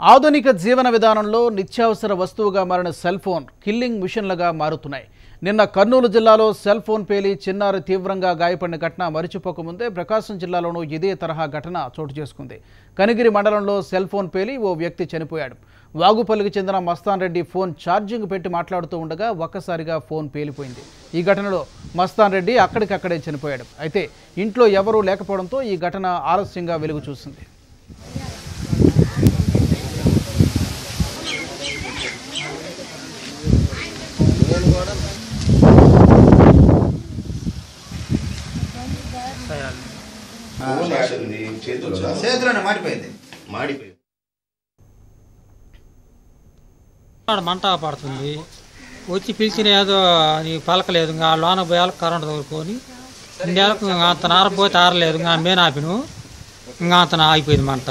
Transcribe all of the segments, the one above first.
ఆధునిక జీవన విధానంలో నిత్యావసర వస్తువుగా మారిన సెల్ ఫోన్ కిల్లింగ్ మిషన్లుగా మారుతున్నాయి. నిన్న కర్నూలు జిల్లాలో సెల్ ఫోన్ పేలి చిన్నారి తీవ్రంగా గాయపడిన ఘటన మరిచిపోకముందే ప్రకాశం జిల్లాలోనూ ఇదే తరహా ఘటన చోటు చేసుకుంది. కనిగిరి మండలంలో సెల్ ఫోన్ పేలి ఓ వ్యక్తి చనిపోయాడు. వాగుపల్లికి చెందిన మస్తాన్ రెడ్డి ఫోన్ ఛార్జింగ్ పెట్టి మాట్లాడుతూ ఉండగా ఒక్కసారిగా ఫోన్ పేలిపోయింది. ఈ ఘటనలో మస్తాన్ రెడ్డి అక్కడికక్కడే చనిపోయాడు. అయితే ఇంట్లో ఎవరూ లేకపోవడంతో ఈ ఘటన ఆలస్యంగా వెలుగు చూసింది. చేతిలోనే మాడిపోయింది. మంట పడుతుంది. వచ్చి పిలిచిన ఏదో నీ పలకలేదు. ఇంకా లోన పోయాలి కరెంట్ తగులుకొని ఇండియాలకు అంత నారపోతే ఆరలేదు ఇంకా మేన ఆపిను. ఇంకా అంత అయిపోయింది మంట.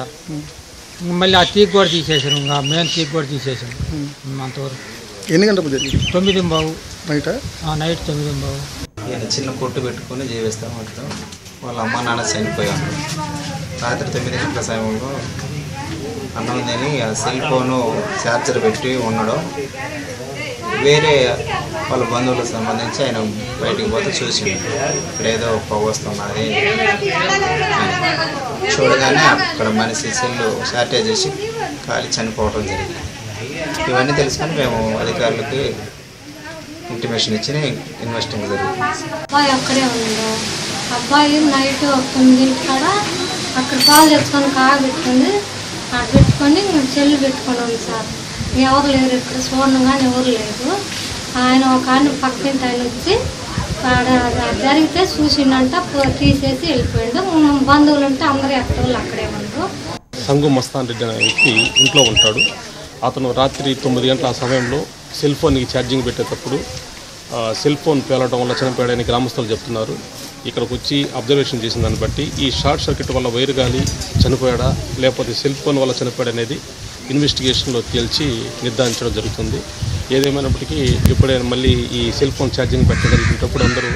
మళ్ళీ ఆ తీగ కూడా తీసేసాను ఇంకా మెయిన్ తీగ కూడా తీసేసాను అంతవరకు. ఎన్ని గంటలకు జరిగింది తొమ్మిది బావు బయట నైట్ తొమ్మిది బావు ఈయన చిన్న కొట్టు పెట్టుకొని జీవిస్తూ ఉంటాం వాళ్ళ అమ్మ నాన్న చనిపోయారు. రాత్రి తొమ్మిది గంటల సమయంలో అన్నం తిని ఆ సెల్ ఫోను ఛార్జర్ పెట్టి ఉండడం. వేరే వాళ్ళ బంధువులకు సంబంధించి ఆయన బయటికి పోతే చూసి ఇక్కడ ఏదో వస్తున్నది. చూడగానే అక్కడ మనిషి సెల్లు షార్టేజ్ చేసి కాలి చనిపోవడం జరిగింది. ఇవన్నీ తెలుసుకొని మేము అధికారులకి ఇంటిమేషన్ ఇచ్చి ఇన్వెస్టింగ్ జరిగింది అబ్బాయి నైట్ తొమ్మిదింటి కాడ అక్కడ పాలు తెచ్చుకొని పెట్టుకుని అక్కడ పెట్టుకొని చెల్లి పెట్టుకున్నాం సార్. ఎవరు లేరు ఇక్కడ చూడను కానీ ఎవరు లేదు ఆయన ఒక ఆయన పక్కింటి ఆయన వచ్చి ఆడ జరిగితే చూసిండంట తీసేసి వెళ్ళిపోయాడు. బంధువులు ఉంటే అందరూ ఎక్కడ వాళ్ళు అక్కడే ఉండరు. సంగు మస్తాన్ రెడ్డి అనే వ్యక్తి ఇంట్లో ఉంటాడు. అతను రాత్రి తొమ్మిది గంటల ఆ సమయంలో సెల్ ఫోన్కి ఛార్జింగ్ పెట్టేటప్పుడు సెల్ ఫోన్ పేలడం వల్ల చనిపోయాడని గ్రామస్తులు చెప్తున్నారు. ఇక్కడికి వచ్చి అబ్జర్వేషన్ చేసిన దాన్ని బట్టి ఈ షార్ట్ సర్క్యూట్ వల్ల వైర్ గాలి చనిపోయాడా లేకపోతే సెల్ ఫోన్ వల్ల చనిపోయాడనేది ఇన్వెస్టిగేషన్లో తేల్చి నిర్ధారించడం జరుగుతుంది. ఏదేమైనప్పటికీ ఎప్పుడైనా మళ్ళీ ఈ సెల్ ఫోన్ ఛార్జింగ్ పెట్టగలిగినప్పుడు అందరూ